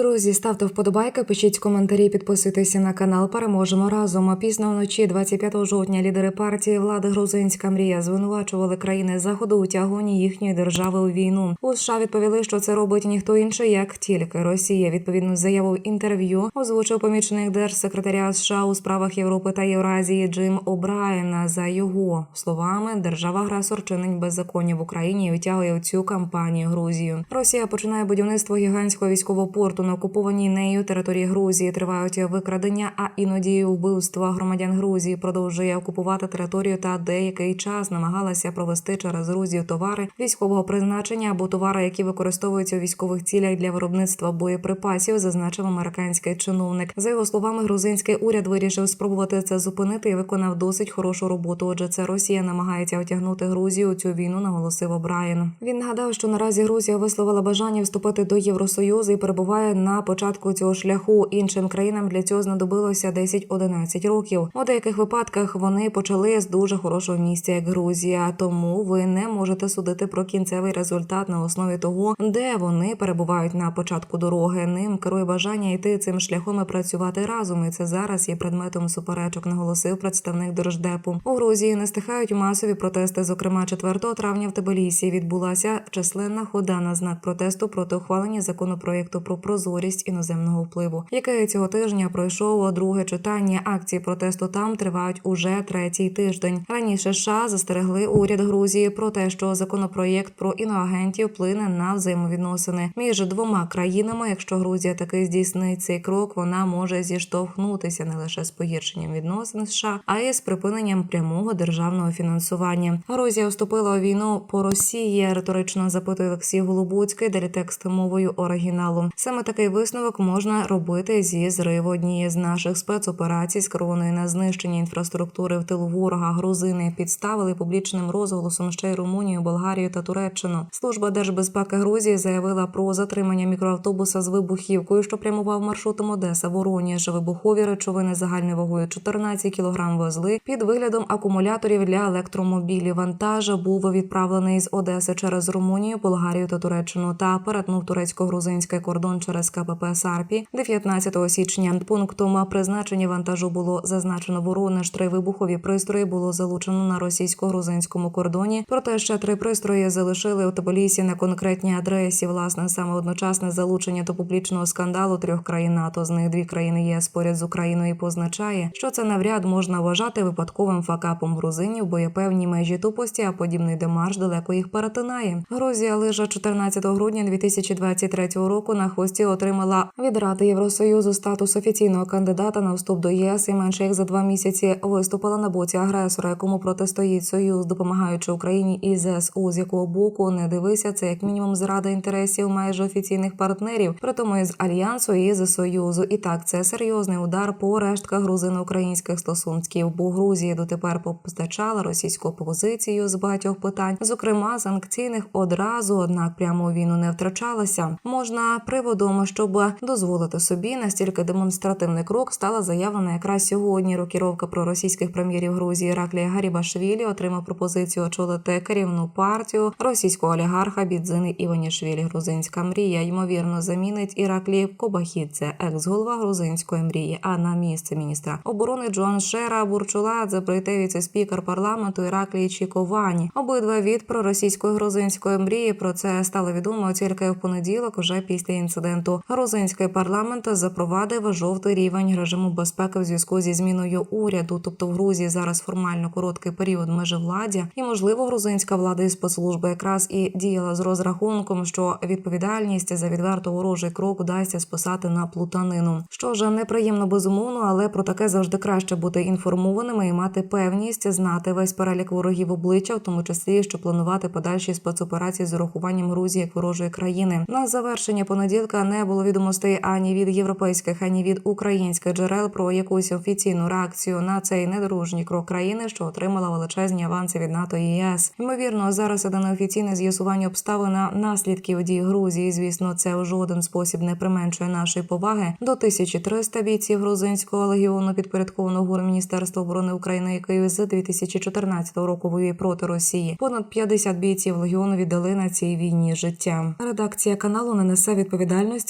Друзі, ставте вподобайки, пишіть коментарі, підписуйтеся на канал. Переможемо разом. Пізно вночі, 25 жовтня, лідери партії влади Грузинська мрія звинувачували країни заходу у тягоні їхньої держави у війну. У США відповіли, що це робить ніхто інший, як тільки Росія. Відповідну заяву в інтерв'ю озвучив помічник держсекретаря США у справах Європи та Євразії Джим О'Брайена. За його словами, держава-агресор чинить беззаконня в Україні і втягує в цю кампанію Грузію. Росія починає будівництво гігантського військового порту на окупованій нею території Грузії. Тривають викрадення, а іноді вбивства громадян Грузії. Продовжує окупувати територію та деякий час намагалася провести через Грузію товари військового призначення або товари, які використовуються у військових цілях для виробництва боєприпасів, зазначив американський чиновник. За його словами, грузинський уряд вирішив спробувати це зупинити і виконав досить хорошу роботу. Отже, це Росія намагається отягнути Грузію у цю війну, наголосив О'Брайен. Він нагадав, що наразі Грузія висловила бажання вступити до Євросоюзу і перебуває на початку цього шляху. Іншим країнам для цього знадобилося 10-11 років. У деяких випадках вони почали з дуже хорошого місця, як Грузія. Тому ви не можете судити про кінцевий результат на основі того, де вони перебувають на початку дороги. Ним керує бажання йти цим шляхом і працювати разом. І це зараз є предметом суперечок, наголосив представник держдепу. У Грузії не стихають масові протести. Зокрема, 4 травня в Тбілісі відбулася численна хода на знак протесту проти ухвалення законопроєкту про прозорість іноземного впливу, який цього тижня пройшов друге читання. Акції протесту там тривають уже третій тиждень. Раніше США застерегли уряд Грузії про те, що законопроєкт про іноагентів вплине на взаємовідносини між двома країнами. Якщо Грузія таки здійснить цей крок, вона може зіштовхнутися не лише з погіршенням відносин США, а й з припиненням прямого державного фінансування. Грузія вступила у війну по Росії. Риторично запитує Олексій Голубуцький, далі мовою оригіналу. Саме такий висновок можна робити зі зриву однієї з наших спецоперацій, скерованої на знищення інфраструктури в тилу ворога. Грузини підставили публічним розголосом ще й Румунію, Болгарію та Туреччину. Служба держбезпеки Грузії заявила про затримання мікроавтобуса з вибухівкою, що прямував маршрутом Одеса Вороніж. Вибухові речовини загальною вагою 14 кг везли під виглядом акумуляторів для електромобілів. Вантаж був відправлений з Одеси через Румунію, Болгарію та Туреччину та перетнув турецько-грузинський кордон через КПП Сарпі 19 січня. Пунктом призначення вантажу було зазначено Воронеж. Три вибухові пристрої було залучено на російсько-грузинському кордоні. Проте ще три пристрої залишили у Тбілісі на конкретній адресі. Власне, саме одночасне залучення до публічного скандалу трьох країн НАТО. З них дві країни ЄС поряд з Україною позначає, що це навряд можна вважати випадковим факапом грузинів, бо є певні межі тупості, а подібний демарш далеко їх перетинає. Грузія лише 14 грудня 2023 року на хвості отримала від Ради Євросоюзу статус офіційного кандидата на вступ до ЄС і менше як за два місяці виступила на боці агресора, якому протистоїть союз, допомагаючи Україні і ЗСУ, з якого боку не дивися, це як мінімум зрада інтересів майже офіційних партнерів, при тому із альянсу і з союзу. І так це серйозний удар по рештках грузино-українських стосунків, бо Грузія дотепер постачала російську позицію з багатьох питань, зокрема санкційних одразу, однак прямо війну не втрачалася. Можна приводом, щоб дозволити собі настільки демонстративний крок, стала заявлена якраз сьогодні. Рокіровка про російських прем'єрів Грузії Раклія Гарібашвілі отримав пропозицію очолити керівну партію російського олігарха Бідзини Іванішвілі. Грузинська мрія ймовірно замінить Іраклі Кобахідзе, екс-голова грузинської мрії. А на місце міністра оборони Джон Шера Бурчуладзе прийде віце-спікер парламенту Іраклії Чіковані. Обидва від проросійської грузинської мрії. Про це стало відомо тільки в понеділок, уже після інциденту. Грузинський парламент запровадив жовтий рівень режиму безпеки в зв'язку зі зміною уряду. Тобто в Грузії зараз формально короткий період межевладдя, і можливо грузинська влада і спецслужби якраз і діяла з розрахунком, що відповідальність за відверто ворожий крок вдасться списати на плутанину. Що ж неприємно безумовно, але про таке завжди краще бути інформованими і мати певність знати весь перелік ворогів обличчя, в тому числі що планувати подальші спецоперації з урахуванням Грузії як ворожої країни. На завершення понеділка не було відомостей ані від європейських, ані від українських джерел про якусь офіційну реакцію на цей недружній крок країни, що отримала величезні аванси від НАТО і ЄС. Ймовірно, зараз іде неофіційне з'ясування обставин наслідків дій Грузії. Звісно, це у жоден спосіб не применшує нашої поваги до 1300 бійців грузинського легіону підпорядкованого гур Міністерства оборони України, який з 2014 року воює проти Росії. Понад 50 бійців легіону віддали на цій війні життя. Редакція каналу не несе відповідальності